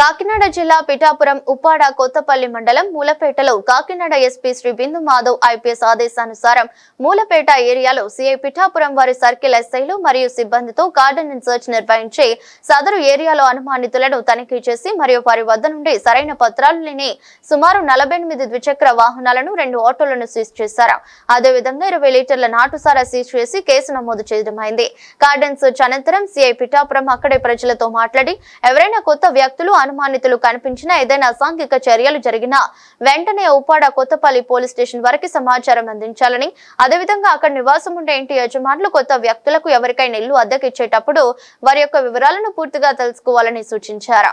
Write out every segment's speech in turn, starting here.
కాకినాడ జిల్లా పిఠాపురం ఉప్పాడ కొత్తపల్లి మండలం మూలపేటలో కాకినాడ ఎస్పీ శ్రీ బిందు మాధవ్ ఐపీఎస్ ఆదేశానుసారం మూలపేట ఏరియాలో సిఐ పిఠాపురం వారి సర్కిల్ ఎస్ఐలు మరియు సిబ్బందితో గార్డెన్ సర్చ్ నిర్వహించి సదరు ఏరియాలో అనుమానితులను తనిఖీ చేసి మరియు వారి వద్ద నుండి సరైన పత్రాలు లేని సుమారు నలభై ఎనిమిది ద్విచక్ర వాహనాలను రెండు ఆటోలను సీజ్ చేశారు. అదేవిధంగా ఇరవై లీటర్ల నాటుసారా సీజ్ చేసి కేసు నమోదు చేయడమైంది. గార్డెన్ సర్చ్ అనంతరం సిఐ పిఠాపురం అక్కడే ప్రజలతో మాట్లాడి ఎవరైనా కొత్త వ్యక్తులు అనుమానితులు కనిపించినా ఏదైనా అసాంఘిక చర్యలు జరిగినా వెంటనే ఉప్పాడ కొత్తపల్లి పోలీస్ స్టేషన్ వరకు సమాచారం అందించాలని అదేవిధంగా అక్కడ నివాసం ఉండే ఇంటి యజమానులు కొత్త వ్యక్తులకు ఎవరికైనా ఇల్లు అద్దెకిచ్చేటప్పుడు వారి యొక్క వివరాలను పూర్తిగా తెలుసుకోవాలని సూచించారు.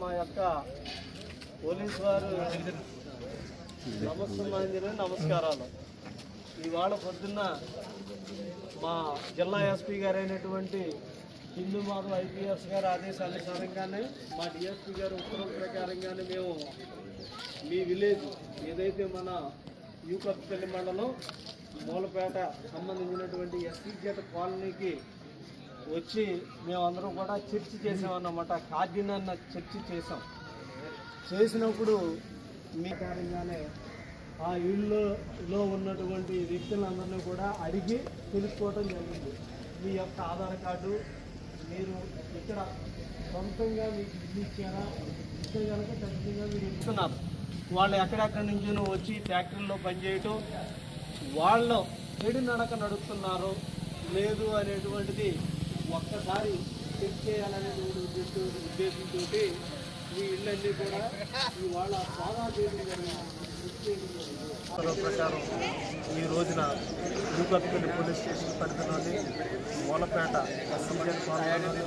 మా యొక్క పోలీస్ వారు నమస్కారం నమస్కారాలు. ఇవాళ పొద్దున్న మా జిల్లా ఎస్పీ గారు అయినటువంటి హిందూ మాధవ్ ఐపీఎస్ గారి ఆదేశానుసారంగానే మా డిఎస్పీ గారు ఉత్తర్వుల ప్రకారంగానే మేము మీ విలేజ్ ఏదైతే మన యూకప్పల్లి మండలం మూలపేట సంబంధించినటువంటి ఎస్పీ గేట్ కాలనీకి వచ్చి మేమందరం కూడా చర్చ చేసామన్నమాట. కార్డినన్న చర్చ చేసాం. చేసినప్పుడు మీ కారణంగానే ఆ ఇళ్ళలో ఉన్నటువంటి వ్యక్తులందరినీ కూడా అడిగి తెలుసుకోవడం జరిగింది. మీ యొక్క ఆధార్ కార్డు మీరు ఇక్కడ సొంతంగా మీకు ఇల్లు ఇచ్చారా? ఇస్తే కనుక ఖచ్చితంగా మీరు ఇస్తున్నారు. వాళ్ళు ఎక్కడెక్కడి నుంచో వచ్చి ఫ్యాక్టరీలో పనిచేయటం వాళ్ళు చెడు నడక నడుపుతున్నారు. లేదు అనేటువంటిది ఒక్కసారి చెక్ చేయాలనేటువంటి ఉద్దేశం ఉద్దేశంతో ఈ ఇళ్ళన్నీ కూడా ఇవాళ బాగా చేయడం జరిగింది ప్రకారం ఈ రోజున యూకత్పల్లి పోలీస్ స్టేషన్ పరిధిలోని మూలపేట ఎస్సీజన్ కాలనీ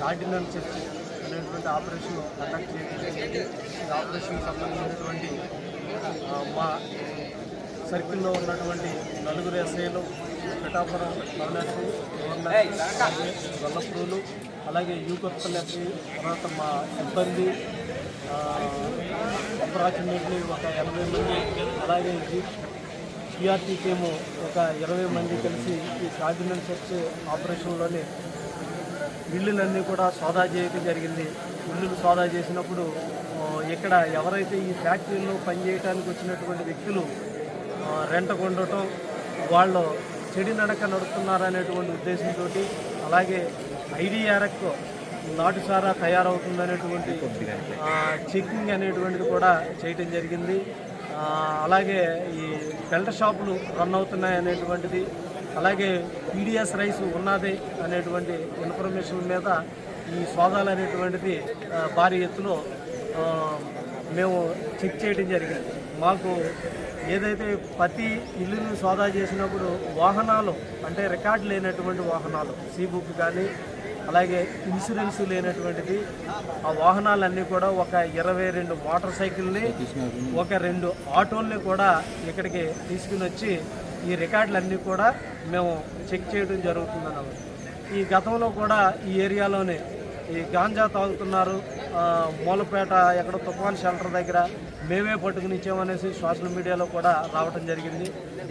కార్డినల్ చర్చ్ అనేటువంటి ఆపరేషన్ కండక్ట్ చేయడం జరిగింది. ఈ ఆపరేషన్ సంబంధించినటువంటి మా సర్కిల్లో ఉన్నటువంటి నలుగురు ఎస్ఐలు పిఠాపురం నవనేశ్వరు గొల్లపూలు అలాగే యూకొత్తపల్లి ఎస్ఐ తర్వాత మా సిబ్బంది అప్రాక్సిమేట్లీ ఒక ఎనభై మంది అలాగే టీఆర్టీ టీము ఒక ఇరవై మంది కలిసి ఈ కార్డినల్ చర్చ్ ఆపరేషన్లోని ఇల్లులన్నీ కూడా సోదా చేయడం జరిగింది. ఇల్లులు సోదా చేసినప్పుడు ఇక్కడ ఎవరైతే ఈ ఫ్యాక్టరీలో పనిచేయడానికి వచ్చినటువంటి వ్యక్తులు రెంటకు ఉండటం వాళ్ళు చెడి నడక నడుపుతున్నారనేటువంటి ఉద్దేశంతో అలాగే ఐడిఆర్ఎక్ నాటుసారా తయారవుతుందనేటువంటి చెకింగ్ అనేటువంటిది కూడా చేయటం జరిగింది. అలాగే ఈ బెల్ట్ షాపులు రన్ అవుతున్నాయి అనేటువంటిది అలాగే పీడిఎస్ రైస్ ఉన్నది అనేటువంటి ఇన్ఫర్మేషన్ మీద ఈ సోదాలు అనేటువంటిది భారీ ఎత్తులో మేము చెక్ చేయడం జరిగింది. మాకు ఏదైతే ప్రతి ఇల్లుని సోదా చేసినప్పుడు వాహనాలు అంటే రికార్డు లేనటువంటి వాహనాలు సీ బుక్ కానీ అలాగే ఇన్సూరెన్స్ లేనటువంటిది ఆ వాహనాలన్నీ కూడా ఒక ఇరవై రెండు మోటార్ సైకిల్ని ఒక రెండు ఆటోల్ని కూడా ఇక్కడికి తీసుకుని వచ్చి ఈ రికార్డులన్నీ కూడా మేము చెక్ చేయడం జరుగుతుందన్నమాట. ఈ గతంలో కూడా ఈ ఏరియాలోనే ఈ గాంజా తాగుతున్నారు మూలపేట ఎక్కడ తుఫాన్ షెల్టర్ దగ్గర మేమే పట్టుకుని ఇచ్చామనేసి సోషల్ మీడియాలో కూడా రావడం జరిగింది.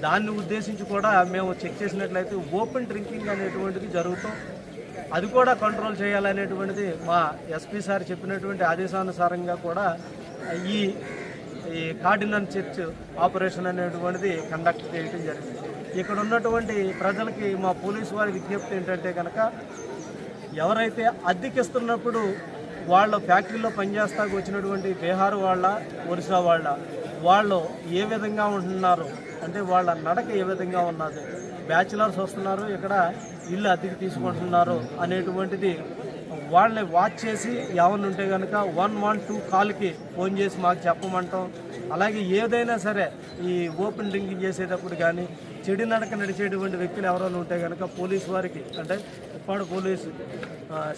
దాన్ని ఉద్దేశించి కూడా మేము చెక్ చేసినట్లయితే ఓపెన్ డ్రింకింగ్ అనేటువంటిది జరుగుతాం అది కూడా కంట్రోల్ చేయాలనేటువంటిది మా ఎస్పీ సార్ చెప్పినటువంటి ఆదేశానుసారంగా కూడా ఈ ఈ కార్డినల్ చర్చ్ ఆపరేషన్ అనేటువంటిది కండక్ట్ చేయడం జరిగింది. ఇక్కడ ఉన్నటువంటి ప్రజలకి మా పోలీసు వారి విజ్ఞప్తి ఏంటంటే కనుక ఎవరైతే అద్దెకిస్తున్నప్పుడు వాళ్ళ ఫ్యాక్టరీలో పనిచేస్తాకు వచ్చినటువంటి బీహార్ వాళ్ళ ఒరిస్సా వాళ్ళ వాళ్ళు ఏ విధంగా ఉంటున్నారు? అంటే వాళ్ళ నడక ఏ విధంగా ఉన్నది? బ్యాచిలర్స్ వస్తున్నారు ఇక్కడ ఇల్లు అద్దెకి తీసుకుంటున్నారు అనేటువంటిది వాళ్ళని వాచ్ చేసి ఎవరిని ఉంటే కనుక వన్ వన్ టూ కాల్కి ఫోన్ చేసి మాకు చెప్పమంటాం. అలాగే ఏదైనా సరే ఈ ఓపెన్ డ్రింకింగ్ చేసేటప్పుడు కానీ చెడు నడక నడిచేటువంటి వ్యక్తులు ఎవరైనా ఉంటే కనుక పోలీసు వారికి అంటే ఉప్పాడు పోలీసు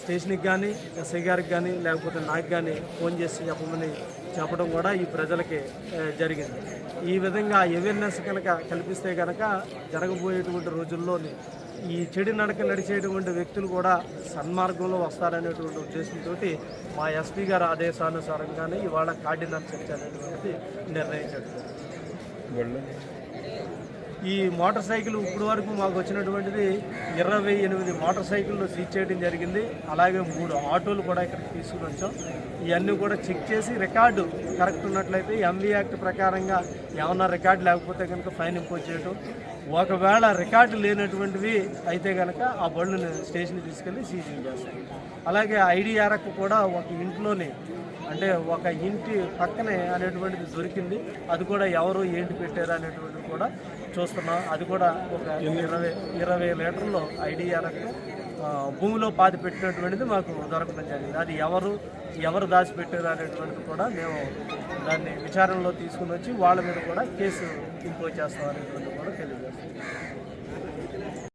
స్టేషన్కి కానీ ఎస్ఐ గారికి కానీ లేకపోతే నాకు కానీ ఫోన్ చేసి చెప్పమని చెప్పడం కూడా ఈ ప్రజలకి జరిగింది. ఈ విధంగా అవేర్నెస్ కనుక కల్పిస్తే కనుక జరగబోయేటువంటి రోజుల్లోని ఈ చెడు నడక నడిచేటువంటి వ్యక్తులు కూడా సన్మార్గంలో వస్తారనేటువంటి ఉద్దేశంతో మా ఎస్పీ గారి ఆదేశానుసారంగానే ఇవాళ కార్డినల్ చర్చ అనేటువంటిది నిర్ణయించాడు ఈ మోటార్ సైకిల్ ఇప్పుడు వరకు మాకు వచ్చినటువంటిది ఇరవై ఎనిమిది మోటార్ సైకిళ్ళు సీజ్ చేయడం జరిగింది. అలాగే మూడు ఆటోలు కూడా ఇక్కడికి తీసుకుని వచ్చాం. ఇవన్నీ కూడా చెక్ చేసి రికార్డు కరెక్ట్ ఉన్నట్లయితే ఎంవీ యాక్ట్ ప్రకారంగా ఏమన్నా రికార్డు లేకపోతే కనుక ఫైన్ ఇంపోజ్ చేయటం. ఒకవేళ రికార్డు లేనటువంటివి అయితే కనుక ఆ బళ్ళుని స్టేషన్కి తీసుకెళ్ళి సీజింగ్ చేస్తాం అలాగే ఐడిఆర్ఎక్ కూడా ఒక ఇంట్లోనే అంటే ఒక ఇంటి పక్కనే అనేటువంటిది దొరికింది. అది కూడా ఎవరు ఏంటి పెట్టారు అనేటువంటి కూడా చూస్తున్నాం. అది కూడా ఒక ఇరవై ఇరవై లీటర్లు ఐడిఆర్ఎఫ్ భూమిలో పాతి పెట్టినటువంటిది మాకు దొరకడం జరిగింది. అది ఎవరు ఎవరు దాచిపెట్టారు అనేటువంటిది కూడా మేము దాన్ని విచారణలో తీసుకుని వచ్చి వాళ్ళ మీద కూడా కేసు ఇంపోజ్ చేస్తాం అనేటువంటిది కూడా తెలియజేస్తాం